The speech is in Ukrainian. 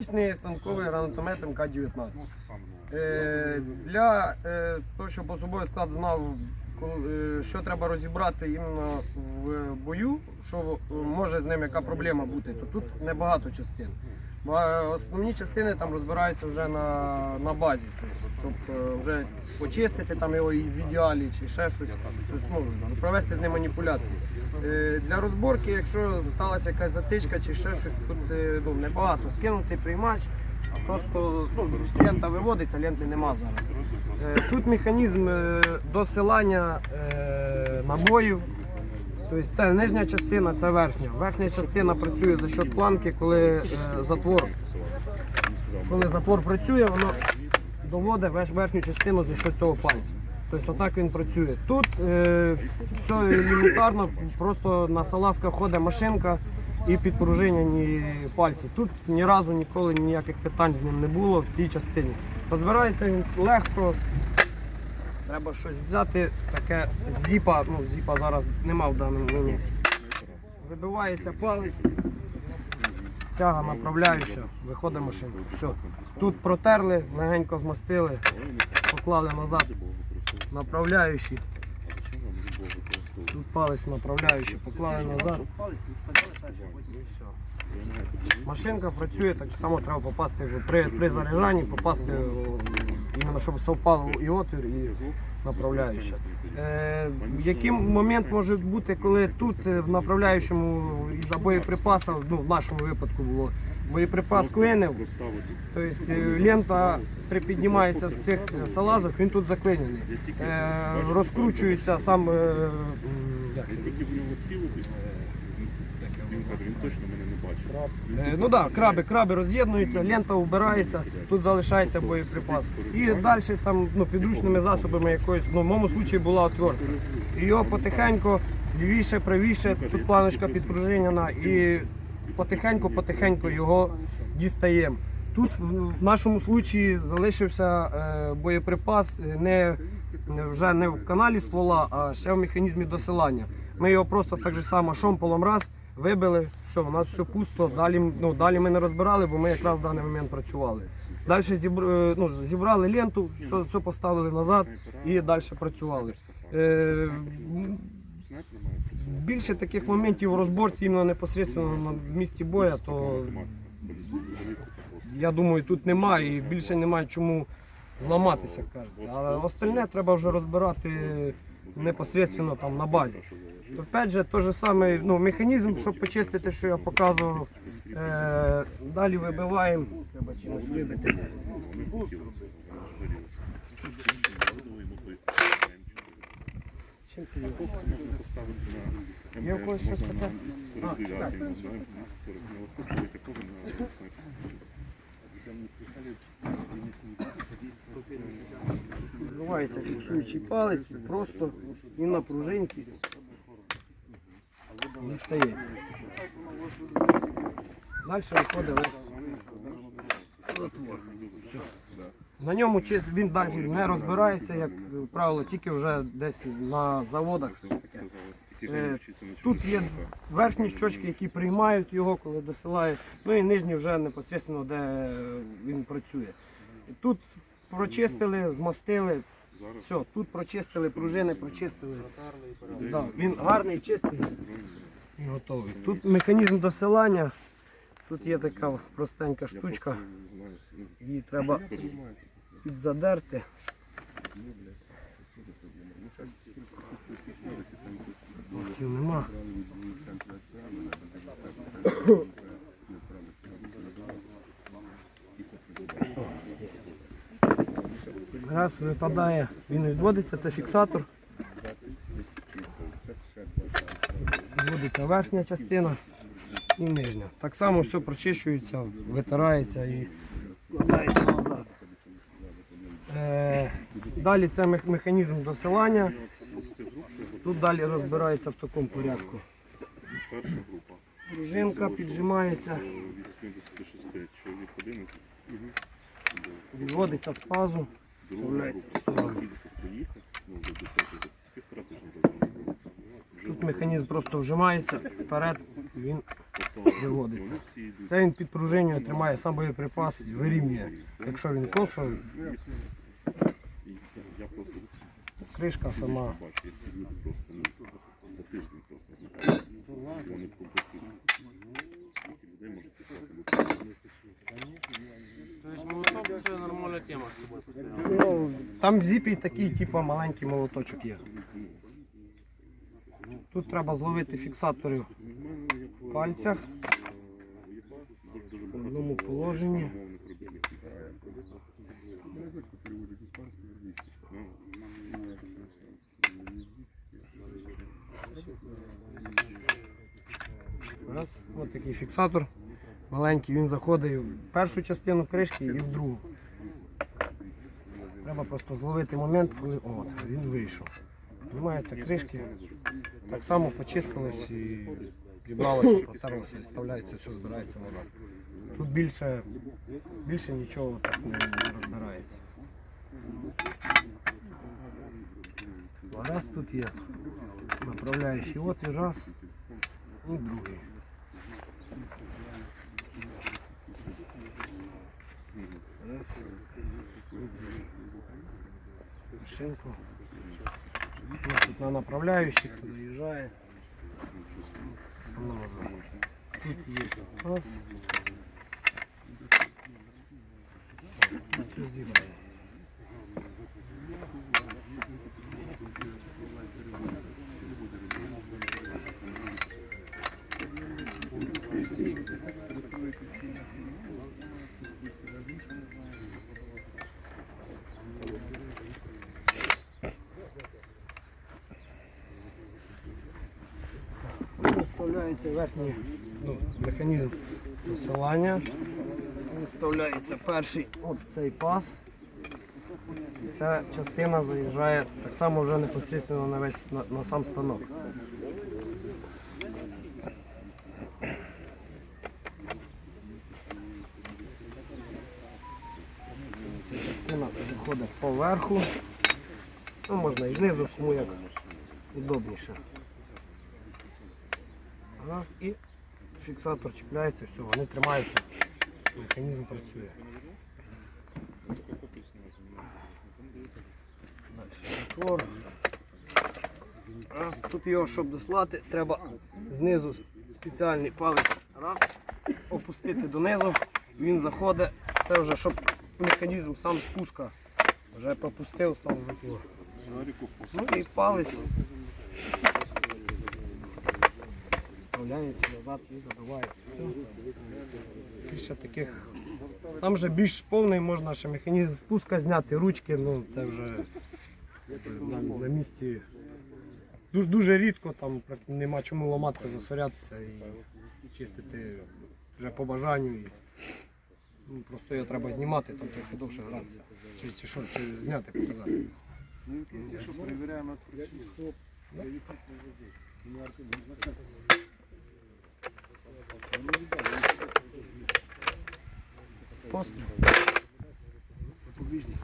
Дійсний станковий гранатомет МК-19. Е, для е, того, щоб особовий склад знав, коли- е, що треба розібрати іменно в бою, що може з ним яка проблема бути, то тут небагато частин. Ба- Основні частини там розбираються вже на, на базі, тобто, щоб е, вже почистити там його і в ідеалі чи ще щось, щось ну, провести з ним маніпуляції. Е, Для розборки, якщо сталася якась затичка чи ще щось, тут е, ну, небагато. Скинути приймач, просто ну, лента виводиться, ленти нема зараз. Тут механізм досилання набоїв. Тобто це нижня частина, це верхня. Верхня частина працює за счет планки, коли е, затвор. Коли затвор працює, воно доводить верхню частину за счет цього пальця. Тобто отак він працює. Тут е, все елементарно, просто на салазках ходить машинка і підпружинені пальці. Тут ні разу ніколи ніяких питань з ним не було в цій частині. Розбирається він легко. Треба щось взяти, таке зіпа, ну зіпа зараз нема в даному моменті. Вибивається палець, тяга направляюча, виходить машина. Все. Тут протерли, легенько змастили, поклали назад направляючі. Тут палець направляючий, поклали назад. Машинка працює, так само треба попасти при, при заряджанні, попасти іменно, щоб совпало і отвір, і направляюча. Е, який момент може бути, коли тут е, в направляючому із боєприпасів, ну в нашому випадку було, боєприпас клинив, тобто лента припіднімається з цих салазок, він тут заклинений. Е, розкручується сам. е, як Нього цілитись. Він каже, він точно мене не бачив. Е, Ну так, да, краби, краби роз'єднуються, лента вбирається, тут залишається боєприпас. І далі там ну, підручними засобами якоюсь, ну в моєму випадку була отвертка. І Його потихеньку, лівіше, правіше, тут планочка підпружинена і потихеньку-потихеньку його дістаємо. Тут в в нашому випадку залишився е, боєприпас е, не, не- вже не в каналі ствола, а ще в механізмі досилання. Ми його просто так же само шомполом раз вибили, все, у нас все пусто. Далі, ну, далі ми не розбирали, бо ми якраз в даний момент працювали. Далі зібр, е, ну, зібрали ленту, все, все поставили назад і далі працювали. Е, більше таких моментів у розборці іменно непосередньо в місці боя, то я думаю, тут немає і більше немає чому зламатися, кажеться. А остальне треба вже розбирати непосередньо там на базі. Опять же, той же самий ну, механізм, щоб почистити, що я показував. Е, далі вибиваємо. Його? Це можна поставити на Є у когось щось можна на таке? 249, А, 240. Ну, хто ставить якого на снайперський? Відбувається фіксуючий палець, просто і на пружинці дістається. Далі виходить весь отвор. На ньому він далі не розбирається, як правило, тільки вже десь на заводах. Е, Тут є верхні щочки, які приймають його, коли досилають. Ну і нижні вже непосередньо, де він працює. Тут прочистили, змастили. Все, тут прочистили, пружини прочистили. Да, він гарний, чистий готовий. Тут механізм досилання. Тут є така простенька штучка, її треба підзадерти. Локтів нема. Раз випадає, він відводиться, це фіксатор. Відводиться верхня частина і нижня. Так само все прочищується, витирається і складається назад. Е, далі це механізм досилання. Тут далі розбирається в такому порядку. перша група. Пружинка піджимається, Це 86, чоловік 11. відводиться з пазу. Друга група. сторону. Тільки приїхав, ну вже до цього, це півтора тижня розробили. Тут механізм просто вжимається вперед, він виводиться. Це він під пружиною тримає сам боєприпас, вирівнює. Якщо він косо, І кришка сама. Ну, там в зіпі такий, типу, маленький молоточок є. Тут треба зловити фіксатори в пальцях в одному положенні. Раз, ось такий фіксатор. Маленький, він заходить в першу частину кришки і в другу. Треба просто зловити момент, коли от, він вийшов. Знімаються кришки, так само почистились і зібралося, протерлося, і вставляється, все збирається вода. Тут більше, більше нічого так не, не розбирається. Раз тут є направляючий отвір, раз і другий. Раз. Шинку. Ну, Тут на направляющих заїжджає. Сама назад. Тут є раз. Все зібрано. Вставляється верхній ну, механізм насилання. Вставляється перший от цей пас. І ця частина заїжджає так само вже непосередньо на весь на, на сам станок. Ця частина заходить поверху. Ну, можна і знизу, кому як удобніше. Раз і фіксатор чіпляється, все, вони тримаються, механізм працює. Раз, тут його, щоб дослати, треба знизу спеціальний палець. Раз, опустити донизу, він заходить, це вже щоб механізм сам спуска вже пропустив сам затвор. Ну і палець вставляється назад і задувається. Все. Більше таких. Там вже більш повний можна ще механізм спуска зняти, ручки, ну це вже на, на місці. Дуже, дуже рідко, там нема чому ламатися, засорятися і чистити вже по бажанню. І, ну, просто його треба знімати, там трохи довше гратися. Чи, чи що, чи зняти, показати. Що перевіряємо Постріл. Побіжник.